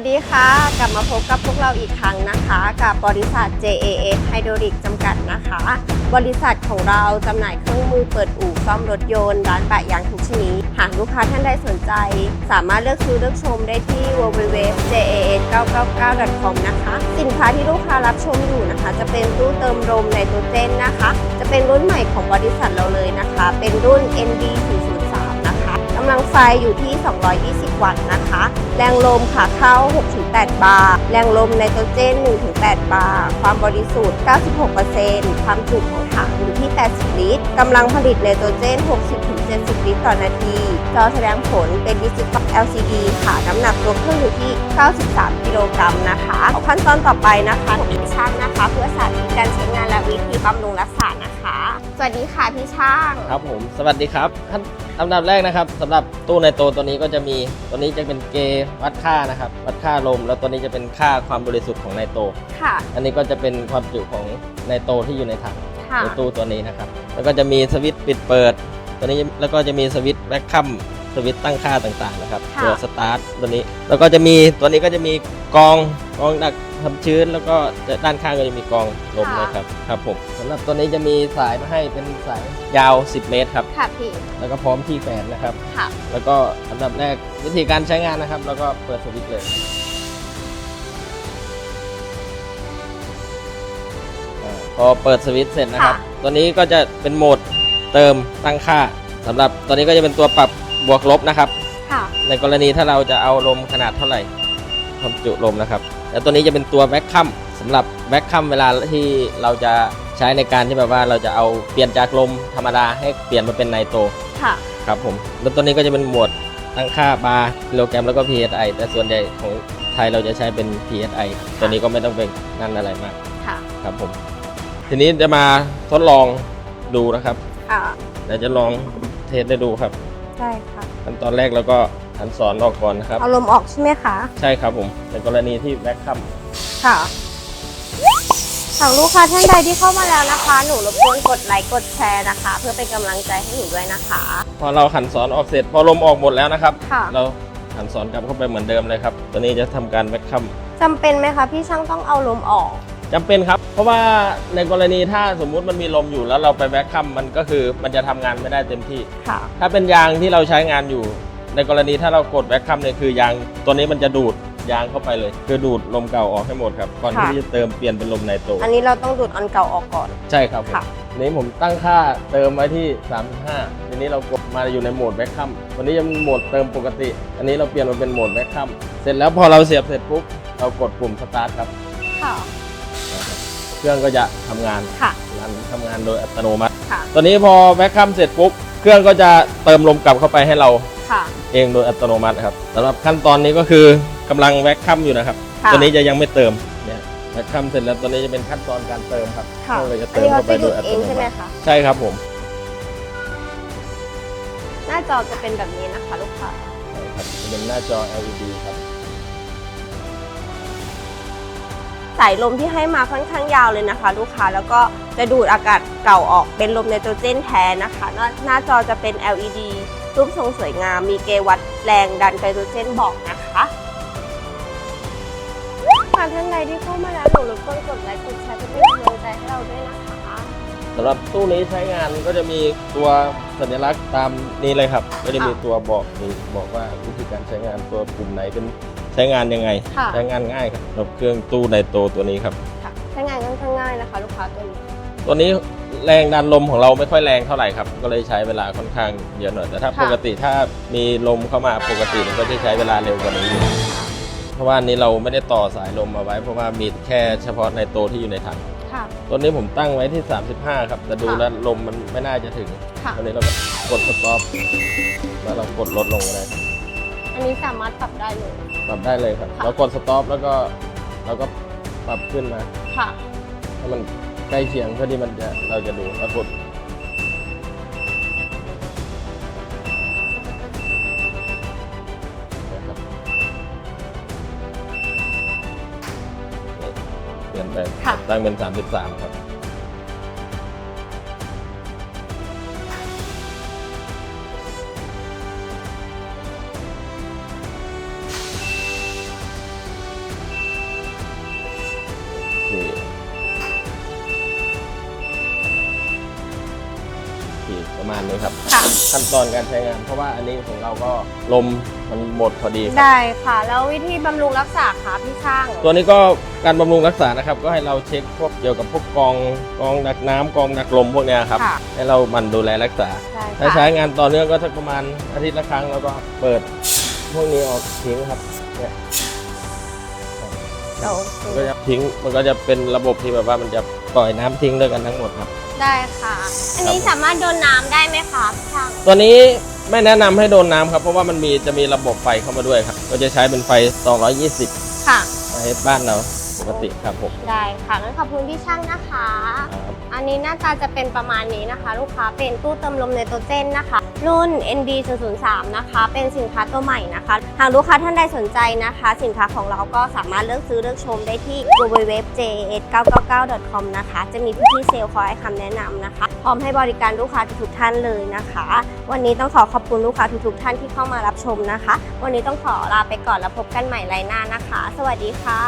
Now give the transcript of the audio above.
วัสดีค่ะ กลับมาพบกับพวกเราอีกครั้งนะคะ กับบริษัท JAS Hydraulic จำกัดนะคะ บริษัทของเราจำหน่ายเครื่องมือเปิดอู่ซ่อมรถยนต์ร้านปะยางทุกชนิด หากลูกค้าท่านใดสนใจ สามารถเลือกซื้อเลือกชมได้ที่ www.jas999.com นะคะ สินค้าที่ลูกค้ารับชมอยู่นะคะ จะเป็นตู้เติมลมไนโตรเจนนะคะ จะเป็นรุ่นใหม่ของบริษัทเราเลยนะคะ เป็นรุ่น ND 4 0ำลังไฟอยู่ที่ 220 วัตต์นะคะ แรงลมขาเข้า 6-8 บาร์ แรงลมไนโตรเจน 1-8 บาร์ ความบริสุทธิ์ 96%ความจุของถัง 80 ลิตร กำลังผลิตไนโตรเจน 60-70 ลิตรต่อนาที จอแสดงผลเป็นดิจิตอล LCD ค่ะ น้ำหนักตัวเครื่องอยู่ที่ 93 กิโลกรัมนะคะ ขั้นตอนต่อไปนะคะของพี่ช่างนะคะ เพื่อสาธิตการใช้งานและวิธีบำรุงรักษานะคะ สวัสดีค่ะพี่ช่าง ครับผม สวัสดีครับขั้นลำดับแรกนะครับสำหรับตู้ในโตวตัวนี้ก็จะมีตัวนี้จะเป็นเกจวัดค่านะครับ วัดค่าลม แล้วตัวนี้จะเป็นค่าความบริสุทธิ์ของไนโตรค่ะ อันนี้ก็จะเป็นความจุของไนโตรที่อยู่ในถัง ค่ะ ในตู้ตัวนี้นะครับ แล้วก็จะมีสวิตช์ปิดเปิด ตัวนี้แล้วก็จะมีสวิตช์แบ็คคัมสวิตช์ตั้งค่าต่างๆนะครับค่ะ ตัวสตาร์ทตัวนี้ แล้วก็จะมีตัวนี้ก็จะมีกรองกรองดักความชื้น แล้วก็ด้านข้างก็จะมีกรองลมนะครับครับผมสำหรับตัวนี้จะมีสายมาให้เป็นสายยาว 10 เมตรครับค่ะพี่แล้วก็พร้อมที่แขวนนะครับ ค่ะ แล้วก็อันดับแรกวิธีการใช้งานนะครับ แล้วก็เปิดสวิตช์เลย พอเปิดสวิตช์เสร็จนะครับค่ะตัวนี้ก็จะเป็นโหมดเติมตั้งค่าสำหรับตัวนี้ก็จะเป็นตัวปรับบวกลบนะครับ ค่ะ ในกรณีถ้าเราจะเอาลมขนาดเท่าไหร่ความจุลมนะครับ แล้วตัวนี้จะเป็นตัวแบ็คคัมสำหรับแบ็คคัมเวลาที่เราจะใช้ในการที่แบบว่าเราจะเอาเปลี่ยนจากลมธรรมดาให้เปลี่ยนมาเป็นไนโตรค่ะ ครับผมแล้วตัวนี้ก็จะเป็นหมวดตั้งค่าบาร์กิโลแกรมแล้วก็ psi แต่ส่วนใหญ่ของไทยเราจะใช้เป็น psi ตัวนี้ก็ไม่ต้องเป็นนั่นอะไรมากค่ะ ครับผม ทีนี้จะมาทดลองดูนะครับค่ะเดี๋ยวจะลองเทสได้ดูครับใช่ค่ะขั้นตอนแรกเราก็หันสอนออกก่อนนะครับ เอาลมออกใช่ไหมคะใช่ครับผม ในกรณีที่แบ็คคัมค่ะหากลูกค้าท่านใดที่เข้ามาแล้วนะคะ หนูรบกวนกดไลค์กดแชร์นะคะ เพื่อเป็นกำลังใจให้หนูด้วยนะคะ พอเราหันสอนออกเสร็จ พอลมออกหมดแล้วนะครับ ค่ะ เราหันสอนกลับเข้าไปเหมือนเดิมเลยครับ ตัวนี้จะทำการแบ็คคัมจำเป็นไหมคะ พี่ช่างต้องเอาลมออก จำเป็นครับ เพราะว่าในกรณีถ้าสมมุติมันมีลมอยู่แล้วเราไปแบ็คคัมมันก็คือมันจะทำงานไม่ได้เต็มที่ ค่ะ ถ้าเป็นยางที่เราใช้งานอยู่ ในกรณีถ้าเรากดแบ็คคัมเนี่ยคือยางตัวนี้มันจะดูดยางเข้าไปเลย คือดูดลมเก่าออกให้หมดครับก่อนค่ะ ที่จะเติมเปลี่ยนเป็นลมไนโตรอันนี้เราต้องดูดอันเก่าออกก่อน ใช่ครับผมค่ะ ทีนี้ผมตั้งค่าเติมไว้ที่ 35ทีนี้เรากดมาอยู่ในโหมดแบ็คคัมวันนี้ยังเป็นโหมดเติมปกติ อันนี้เราเปลี่ยนมาเป็นโหมดแบ็คคัมเสร็จแล้วพอเราเสียบเสร็จปุ๊บเรากดปุ่มสตาร์ทครับ ค่ะ เครื่องก็จะทำงานค่ะรันทำงานโดยอัตโนมัติค่ะตอนนี้พอแบ็คคัมเสร็จปุ๊บ เครื่องก็จะเติมลมกลับเข้าไปให้เราค่ะเองโดยอัตโนมัติครับสำหรับขั้นตอนนี้ก็คือกำลังแบ็คคัมอยู่นะครับค่ะตัวนี้จะยังไม่เติมเนี่ยแบ็คคัมเสร็จแล้วตัวนี้จะเป็นขั้นตอนการเติมครับค่ะเครื่องก็จะอันเติมนี้เขาเข้าไปจะโดดูยดอัเอตงโนใช่ไหมมัติคะใช่ครับผม หน้าจอจะเป็นแบบนี้นะคะลูกค้าใช่ครับจะเป็นหน้าจอ LED ครับ สายลมที่ให้มาค่อนข้างยาวเลยนะคะ ลูกค้าแล้วก็จะดูดอากาศเก่าออกเป็นลมไนโตรเจนแทนนะคะ หน้าจอจะเป็น LED รูปทรงสวยงาม มีเกวัดแรงดันไนโตรเจนบอกนะคะค่ะท่านใดที่เข้ามาแล้วหนูรบกวนกดไลค์กดแชร์เพื่อเป็นกำลังใจให้เราด้วยนะคะสำหรับตู้นี้ใช้งานก็จะมีตัวสัญลักษณ์ตามนี้เลยครับ ก็จะมีตัวบอกมีบอกว่าวิธีการใช้งานตัวปุ่มไหนเป็น ช้งานยังไง ค่ะ ใช้งานง่ายครับสำหรับเครื่องตู้ไนโตรตัวนี้ครับ ค่ะใช้งานค่อนข้างง่ายนะคะ ลูกค้าตัวนี้ตัวนี้แรงดันลมของเราไม่ค่อยแรงเท่าไหร่ครับ ก็เลยใช้เวลาค่อนข้างเยอะหน่อย แต่ถ้าค่ะปกติถ้ามีลมเข้ามาปกติมันก็จะใช้เวลาเร็วกว่านี้อยู่เพราะว่าอันนี้เราไม่ได้ต่อสายลมมาไว้ เพราะว่ามีแค่เฉพาะในโตที่อยู่ในถัง ค่ะ ตัวนี้ผมตั้งไว้ที่ 35 ครับ แต่ดูค่ะ แล้วลมมันไม่น่าจะถึงค่ะ ตัวนี้เราก็กดสต็อปแล้วเรากดลดลงก็ได้อันนี้สามารถปรับได้เลย ปรับได้เลยครับค่ะ เรากดสต็อปแล้วก็เราก็ปรับขึ้นมาค่ะ ให้มันใกล้เคียงเพื่อที่มันจะเราจะดูแล้วกดนะครับนี่เปลี่ยนไปค่ะ ตั้งเป็น 33 ครับ ประมาณนี้ครับ ค่ะ ขั้นตอนการใช้งาน เพราะว่าอันนี้ของเราก็ลมมันหมดพอดีครับ ได้ค่ะ แล้ววิธีบำรุงรักษาคะพี่ช่าง ตัวนี้ก็การบำรุงรักษานะครับ ก็ให้เราเช็คพวกเกี่ยวกับพวกกองกองดักน้ำกองดักลมพวกเนี้ยครับ ค่ะ ให้เรามันดูแลรักษา ได้ถ้าใช้ค่ะงานต่อเนื่องก็สักประมาณอาทิตย์ละครั้งแล้วก็เปิดพวกนี้ออกทิ้งครับเนี่ยโอเคมันก็จะทิ้งมันก็จะเป็นระบบที่แบบว่ามันจะ ปล่อยน้ำทิ้งด้วยกันทั้งหมดครับ ได้ค่ะ อันนี้สามารถโดนน้ำได้ไหมคะพี่ช่างตัวนี้ไม่แนะนำให้โดนน้ำครับ เพราะว่ามันมีจะมีระบบไฟเข้ามาด้วยครับ ก็จะใช้เป็นไฟ 220ค่ะไฟบ้านเรา ปกติครับผมได้ค่ะงั้นขอบคุณพี่ช่างนะคะ ครับ อันนี้หน้าตาจะเป็นประมาณนี้นะคะ ลูกค้าเป็นตู้เติมลมไนโตรเจนนะคะ รุ่น ND 0 3นะคะ เป็นสินค้าตัวใหม่นะคะ หากลูกค้าท่านใดสนใจนะคะ สินค้าของเราก็สามารถเลือกซื้อเลือกชมได้ที่ www.js999.com นะคะ จะมีพี่ๆเซลล์คอยให้คำแนะนำนะคะ พร้อมให้บริการลูกค้าทุกๆท่านเลยนะคะ วันนี้ต้องขอขอบคุณลูกค้าทุกๆท่านที่เข้ามารับชมนะคะ วันนี้ต้องขอลาไปก่อนแล้วพบกันใหม่ไลน์หน้านะคะ สวัสดีค่ะ